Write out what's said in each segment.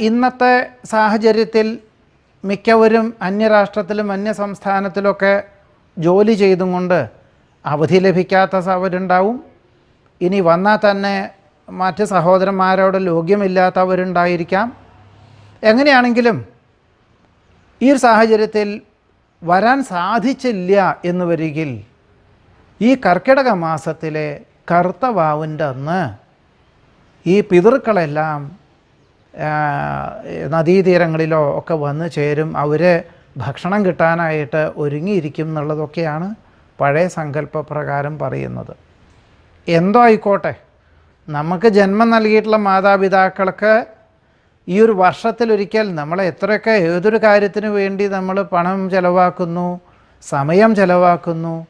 ഇന്നത്തെ സാഹചര്യത്തിൽ മിക്കവരും അന്യരാഷ്ട്രത്തിലും അന്യ സംസ്ഥാനത്തിലൊക്കെ ജോലി ചെയ്തും കൊണ്ട് അവധി ലഭിക്കാത്ത അവരുണ്ടാവും. ഇനി വന്നാൽ തന്നെ മറ്റ് സഹോദരന്മാരോട് ലോഗ്യമില്ലാത്തവരുണ്ടായിരിക്കാം. എങ്ങനെയാണെങ്കിലും ഈ ഒരു സാഹചര്യത്തിൽ വരാൻ സാധിച്ചില്ല എന്ന് വരികിൽ ഈ കർക്കിടക മാസത്തിലെ കറുത്ത വാവിന്റെ അന്ന് ഈ പിതൃക്കളെല്ലാം നദീതീരങ്ങളിലോ ഒക്കെ വന്ന് ചേരും. അവർ ഭക്ഷണം കിട്ടാനായിട്ട് ഒരുങ്ങിയിരിക്കും എന്നുള്ളതൊക്കെയാണ് പഴയ സങ്കല്പപ്രകാരം പറയുന്നത്. എന്തോ ആയിക്കോട്ടെ. നമുക്ക് ജന്മം നൽകിയിട്ടുള്ള മാതാപിതാക്കൾക്ക് ഈ ഒരു വർഷത്തിലൊരിക്കൽ നമ്മൾ എത്രയൊക്കെ ഏതൊരു കാര്യത്തിന് വേണ്ടി നമ്മൾ പണം ചിലവാക്കുന്നു സമയം ചിലവാക്കുന്നു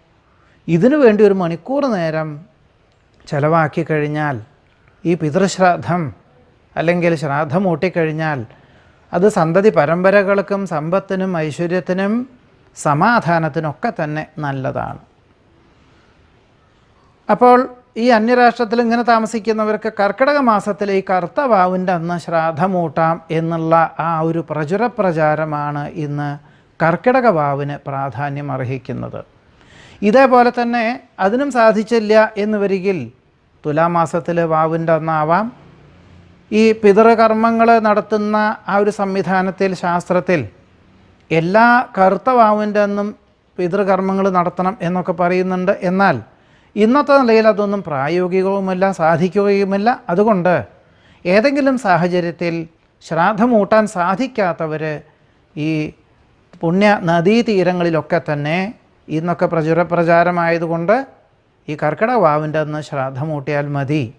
ഇതിനു വേണ്ടി ഒരു മണിക്കൂർ നേരം ചിലവാക്കി കഴിഞ്ഞാൽ ഈ പിതൃശ്രാദ്ധം അല്ലെങ്കിൽ ശ്രാദ്ധം ഊട്ടിക്കഴിഞ്ഞാൽ അത് സന്തതി പരമ്പരകൾക്കും സമ്പത്തിനും ഐശ്വര്യത്തിനും സമാധാനത്തിനൊക്കെ തന്നെ നല്ലതാണ്. അപ്പോൾ ഈ അന്യരാഷ്ട്രത്തിൽ ഇങ്ങനെ താമസിക്കുന്നവർക്ക് കർക്കിടക മാസത്തിലെ ഈ കറുത്ത വാവിന്റെ അന്ന് ശ്രാദ്ധമൂട്ടാം എന്നുള്ള ആ ഒരു പ്രചുര പ്രചാരമാണ് ഇന്ന് കർക്കിടക വാവിന് പ്രാധാന്യം അർഹിക്കുന്നത്. ഇതേപോലെ തന്നെ അതിനും സാധിച്ചില്ല എന്ന് വരികിൽ തുലാമാസത്തിലെ വാവിന്റെ അന്നാവാം ഈ പിതൃകർമ്മങ്ങൾ നടത്തുന്ന ആ ഒരു സംവിധാനത്തിൽ ശാസ്ത്രത്തിൽ എല്ലാ കറുത്തവാവിന്റെ ഒന്നും പിതൃകർമ്മങ്ങൾ നടത്തണം എന്നൊക്കെ പറയുന്നുണ്ട്. എന്നാൽ ഇന്നത്തെ നിലയിൽ അതൊന്നും പ്രായോഗികവുമല്ല സാധിക്കുകയുമില്ല. അതുകൊണ്ട് ഏതെങ്കിലും സാഹചര്യത്തിൽ ശ്രാദ്ധമൂട്ടാൻ സാധിക്കാത്തവർ ഈ പുണ്യ നദീതീരങ്ങളിലൊക്കെ തന്നെ ഇന്നൊക്കെ പ്രചുര പ്രചാരമായതുകൊണ്ട് ഈ കർക്കിടക വാവിന്റെ അന്ന് ശ്രാദ്ധമൂട്ടിയാൽ മതി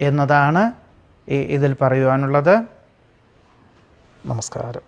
എന്നതാണ് ഇതിൽ പറയുവാനുള്ളത്. നമസ്കാരം.